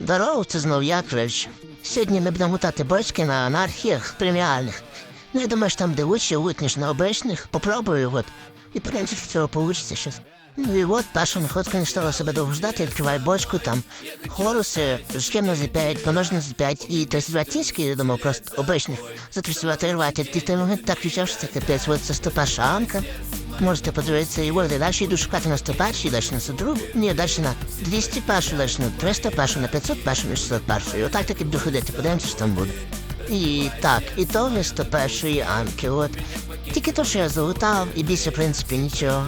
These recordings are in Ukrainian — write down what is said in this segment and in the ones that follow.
Здорово, це знов Яковлевич. Сьогодні ми будемо гутати бочки на анархіях преміальних. Ну, я думаю, що там, лучше лут, ніж на обичних, попробую, от. І в принципі, цього получиться щось. Ну і от, перша находка не стала себе довго ждати, відкриваю бочку, там хоруси, шкемно за 5, помножено за 5, і 32 тіски, я думав, просто обичних, за 32 рвати. Ти той момент так кричав, що це капець, от це 101 анка. Можете подивитися і і далі йду шукати на 101, далі на 102, ні, далі на 201, далі на 301, на 501, на 601. І отак таки буду ходити, подивимося, що там буде. І так, і то не 101 анки, от. Тільки то, що я залутав, і більше, в принципі, нічого.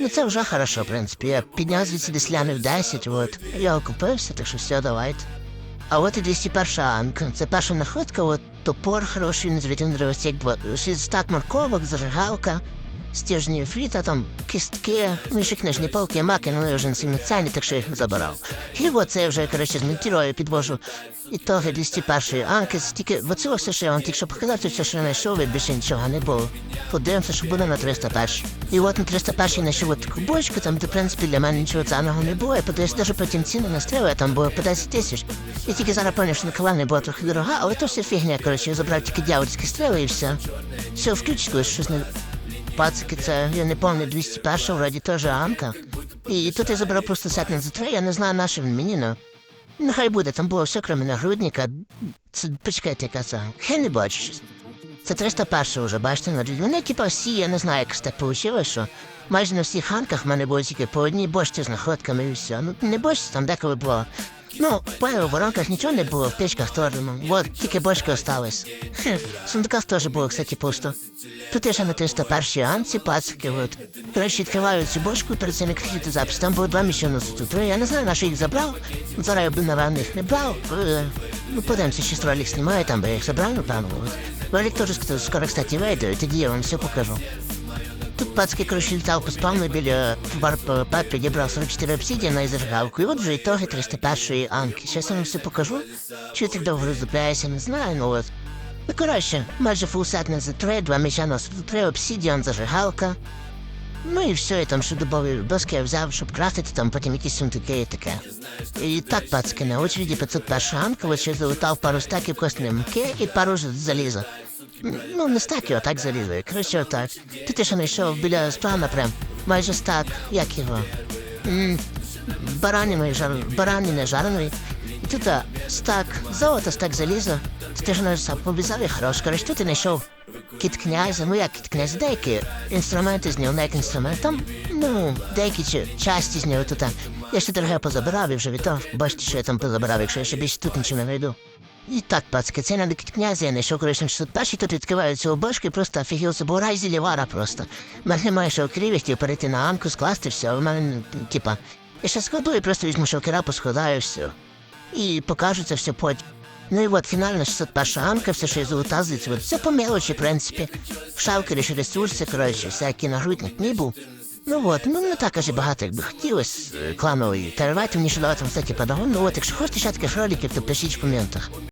Ну це вже хорошо, в принципі. Я підняв звідси десь лямів 10, от. Я окупився, так що все, давайте. А от і 201 анка. Це перша находка, от топор хороший, незвітний дровосек, стак морковок, зажигалка, стержні фріта, там кістки, і маки, ну вже не сильно цінні, так що їх забирав. І от це я вже, коротше, змонтірую, підвожу ітоги 201 анки, тільки в все, що я вам тільки що показав, це все, що знайшов, і більше нічого не було. Подивимося, що буде на 301. І от на 301 я знайшов от таку бочку, там, де, в принципі, для мене нічого цінного не було. Я подивився, навіть потім ціни настріли, там було по 10 тисяч. І тільки зараз поняв, що на не була трохи дорога, але то все фігня, коротше, я забрав тільки дьявольські стріли і все. Все, включилось, щось не... Пацики, це, я не пам'ятаю, 201 вроді теж Анка. І тут я забрав просто сет за три, я не знаю, на що він мені, ну. Нехай буде, там було все, крім нагрудника. Це, почекайте, яка це. Я не бачу. Це 301 вже, бачите, на Вони типа всі, я не знаю, як так вийшло, що майже на всіх ханках в мене було тільки по одній бочці з находками і все. Ну, не бочці, там деколи було. Ну, в воронках нічого не було, в печках теж, ну, от, тільки бочка осталась. Хе, в сундуках теж було, кстати, пусто. Тут ще на 301 анці, пацики, от. Коротше, відкриваю цю бочку, перед цим як запис. Там було два місяці тут. Я не знаю, на що їх забрав. Зараз я б, напевно, їх не брав. Е, Ну, подивимося, що ролик знімає, там би їх забрав, напевно. Ролик теж скоро, кстати, вийде, тоді я вам все покажу. Тут пацки, коротше, літав по спавну біля бар пап підібрав 44 обсідіана і зажигалку. І от вже ітоги 301 анки. Щас я вам все покажу. Чи так довго роздупляюся, не знаю, ну от. Ну, коротше, майже фулсет на Z3, два меча на 3 обсідіан, зажигалка. Ну і все, і там ще дубові доски я взяв, щоб крафтити, там потім якісь сундуки і таке. І так, пацки, на очереді 501 анка, от ще залутав пару стаків костної муки і пару заліза. Ну, не стаків, а так залізо. Коротше, отак. Тут я ще знайшов біля справа прям, майже стак, як його. М, жар... баранини жареної. І тут стак золота, стак заліза. Тут я ж не сам побізав і хорош. Коротше, тут я знайшов кіт князя, ну як кіт князя, деякі інструменти з нього, не як інструмент. Там, ну, деякі чи, часті з нього тут. Я ще дороге позабирав і вже віддав. Бачите, що я там позабирав, якщо я ще більше тут нічого не знайду. І так, пацки, це кіт князя, я знайшов, коротше, 601 тут відкриваю цю бошку просто офігел собою рай зілівара просто. Мене немає що хотів перейти на анку, скласти все, а мене, типа, я ще складу і просто візьму шокера, поскладаю все. І покажу це все потім. Ну і от фінальна 601 анка, все, що я золота звідси, все по мелочі, в принципі. В шавкері ще ресурси, коротше, всякі нагрудник не був. Ну от, ну не так аж і багато, як би хотілося кланової. Та давайте мені ще давати вам, кстати, подагон. Ну от, якщо хочете ще таких роликів, то пишіть в коментах.